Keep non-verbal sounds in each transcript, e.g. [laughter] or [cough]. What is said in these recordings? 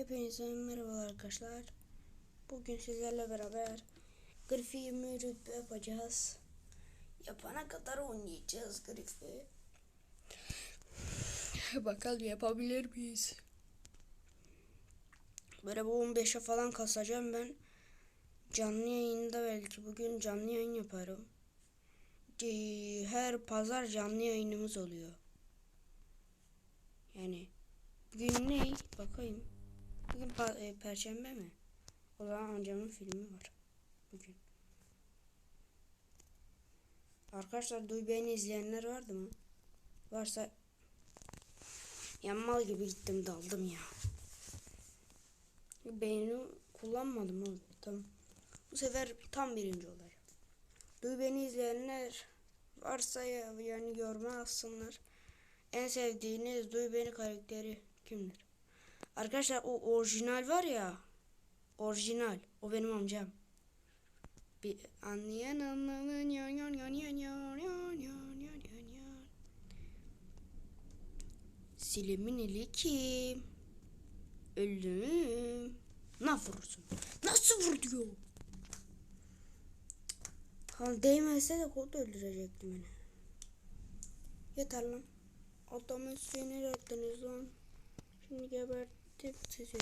Hepinize merhaba arkadaşlar. Bugün sizlerle beraber Griff'i rütbe yapacağız. Yapana kadar oynayacağız Griff'i. [sighs] Bakalım yapabilir miyiz? Böyle bu 15'e falan kasacağım ben. Canlı yayında belki bugün canlı yayın yaparım. Her pazar canlı yayınımız oluyor. Yani bugün ne? Bakayım. Bugün e, perşembe mi? O zaman amcamın filmi var. Bugün. Arkadaşlar Duy Bey'ini izleyenler vardı mı? Varsa yanmal gibi gittim daldım ya. Beynimi kullanmadım oğlum. Bu sefer tam birinci olacağım. Duy Bey'ini izleyenler varsa ya, yani görme alsınlar. En sevdiğiniz Duy Bey'in karakteri kimdir? Arkadaşlar o orijinal var ya. Orijinal. O benim amcam. Bir anlayan anlayan yan yan yan yan yan yan yan yan yan. Silimin eli kim? Öldüm. Nasıl vurursun? Nasıl vur diyor? Ha değmezse de kod öldürecekti beni. Yeter lan. Adamı sinir ettiniz lan. Şimdi geberttim sizi.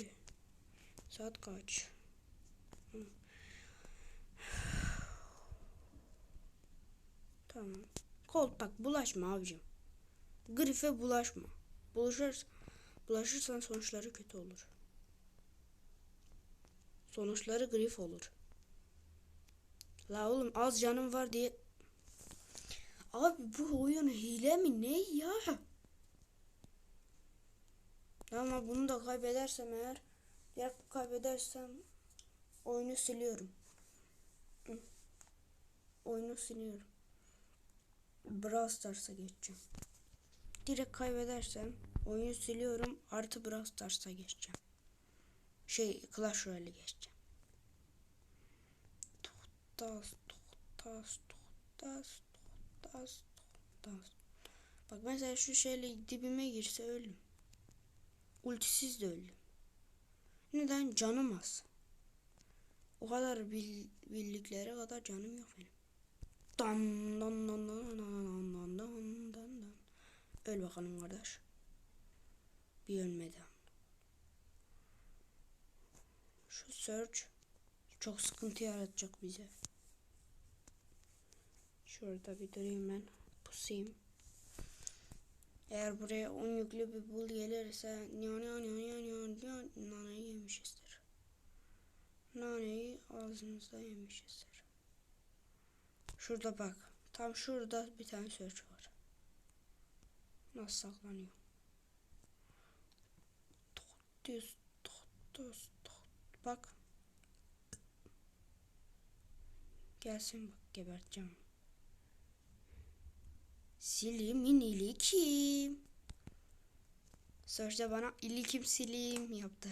Saat kaç? Hı. Tamam. Colt bak bulaşma abicim. Grife bulaşma. Bulaşırsan, bulaşırsan sonuçları kötü olur. Sonuçları grif olur. La oğlum az canım var diye. Abi bu oyun hile mi ne ya? Ama bunu da kaybedersem eğer diğer kaybedersem oyunu siliyorum. Oyunu siliyorum. Brawl Stars'a geçeceğim. Direkt kaybedersem oyunu siliyorum artı Brawl Stars'a geçeceğim. Şey Clash Royale'e geçeceğim. Tuhtas, tuhtas, tuhtas, tuhtas, tuhtas. Bak mesela şu şeyle dibime girse ölüm. Ultisiz de öldüm. Neden? Canım az. O kadar bil, bildiklere kadar canım yok benim. Dan dan dan dan dan dan dan dan dan. Öl bakalım kardeş. Bir ölmedi. Şu search çok sıkıntı yaratacak bize. Şurada bir durayım ben. Pusayım. Eğer buraya 10 yüklü bir bul gelirse naneyi yemişizdir. Naneyi ağzımızda yemişizdir. Şurada bak. Tam şurada bir tane search var. Nasıl saklanıyor? Düz düz Bak. Gelsin bak geberteceğim. Silimin ilikim. Sözde bana ilikim silim yaptı.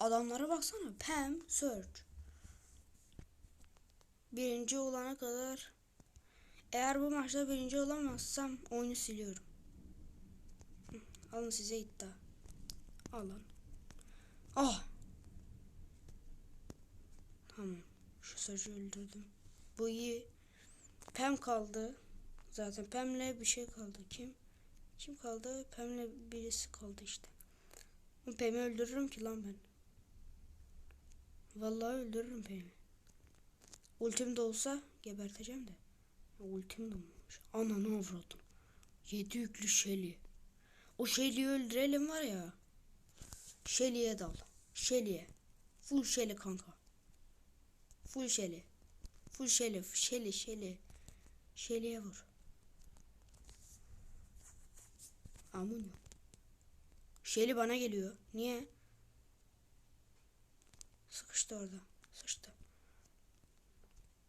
Adamlara baksana. Pam, Search. Birinci olana kadar eğer bu maçta birinci olamazsam oyunu siliyorum. Alın size iddia. Alın. Ah. Tamam. Şu sözü öldürdüm. Bu iyi. Pem kaldı. Zaten Pem'le bir şey kaldı. Kim? Kim kaldı? Pem'le birisi kaldı işte. Pem'i öldürürüm ki lan ben. Vallahi öldürürüm Pem'i. Ultim de olsa geberteceğim de. Ultim de olmamış. Ananı avradım. Yedi yüklü Shelly. O Shelly'yi öldürelim var ya. Shelly'e dal. Shelly'e. Full Shelly kanka. Full Shelly. Full Shelly. Shelly Shelly. Shelly'e vur. Amun. Shelly bana geliyor. Niye? Sıkıştı orada. Sıkıştı.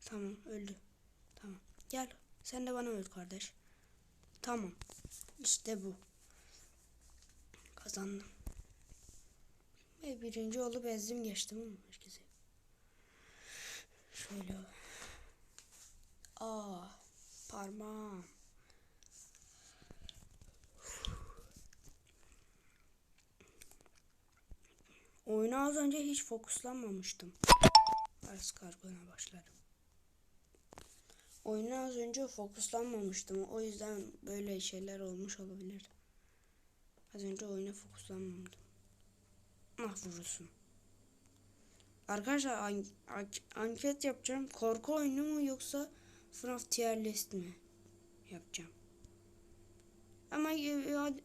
Tamam öldü. Tamam. Gel. Sen de bana öl kardeş. Tamam. İşte bu. Kazandım. Ve birinci olup ezdim geçtim ama herkese. Şöyle. Aa, parmağım. oyuna az önce hiç fokuslanmamıştım. Az kargona başlarım. Oyuna az önce fokuslanmamıştım. O yüzden böyle şeyler olmuş olabilir. Az önce oyuna fokuslanmamıştım. Ah vurursun. Arkadaşlar an- anket yapacağım. Korku oyunu mu yoksa FNAF tier list mi yapacağım. Ama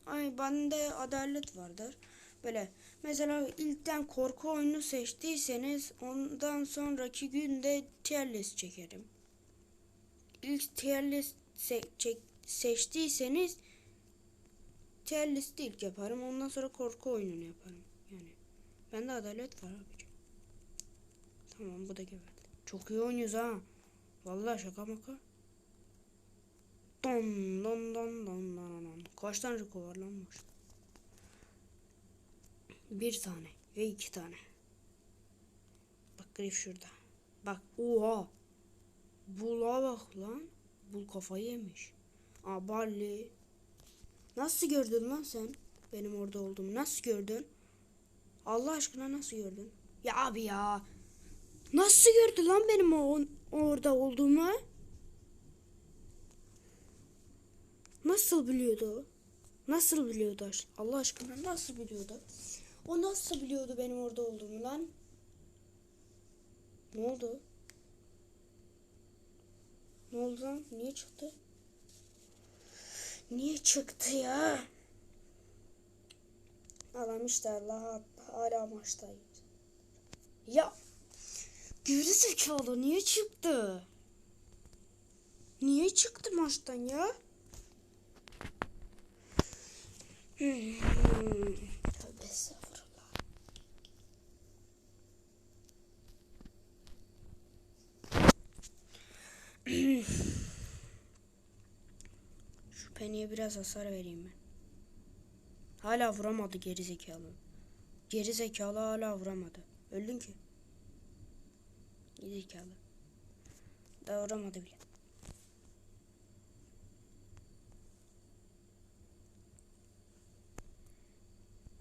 ay, bende adalet vardır. Böyle mesela ilkten korku oyunu seçtiyseniz ondan sonraki günde tier list çekerim. İlk tier list se- çek- seçtiyseniz tier list ilk yaparım. Ondan sonra korku oyununu yaparım. Yani bende adalet var abicim. Tamam bu da geberdi. Çok iyi oynuyoruz ha. Vallahi şaka maka. Don don don don don don. Kaç tane riko var lan bu? Bir tane ve iki tane. Bak grif şurada. Bak oha. Bula bak lan. Bul kafayı yemiş. Aa Barley. Nasıl gördün lan sen? Benim orada olduğumu nasıl gördün? Allah aşkına nasıl gördün? Ya abi ya. Nasıl gördü lan benim o orada olduğumu? Nasıl biliyordu? Nasıl biliyordu? Allah aşkına nasıl biliyordu? O nasıl biliyordu benim orada olduğumu lan? Ne oldu? Ne oldu lan? Niye çıktı? Niye çıktı ya? Adam işte Allah hala maçtayız. Ya geri zekalı niye çıktı? Niye çıktı maçtan ya? Tövbe estağfurullah. Şu peniye biraz hasar vereyim ben. Hala vuramadı geri zekalı. Geri zekalı hala vuramadı. Öldün ki. Zekalı. Daha vuramadı bile.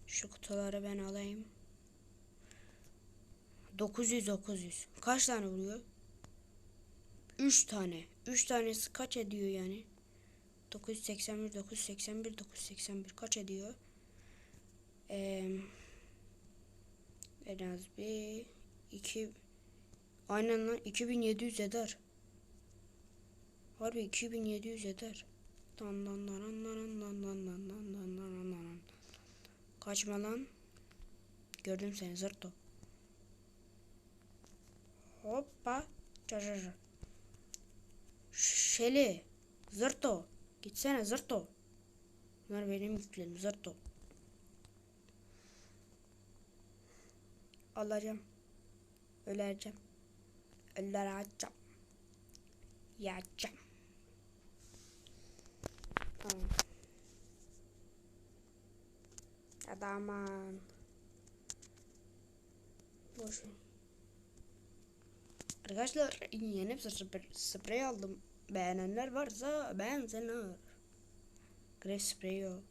Şu kutuları ben alayım. 900 900. Kaç tane vuruyor? 3 tane. 3 tanesi kaç ediyor yani? 981 981 981 kaç ediyor? Ee, en az bir 2 Aynen lan 2700 eder. Harbi 2700 eder. Dan dan dan dan dan dan dan dan dan dan dan. Kaçma lan. Gördüm seni zırto. Hoppa. Çarşarı. Şeli. Zırto. Gitsene zırto. Bunlar benim yüklerim zırto. Alacağım. Öleceğim. Öller açacağım. Yiyeceğim. Tamam. Hadi aman. Boş ver. Arkadaşlar yeni bir sprey, aldım. Beğenenler varsa beğensinler. Gref sprey yok.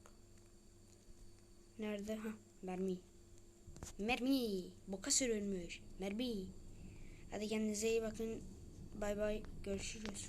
Nerede? Ha, mermi. Mermi. Boka sürülmüş. Mermi. Hadi kendinize iyi bakın. Bay bay. Görüşürüz.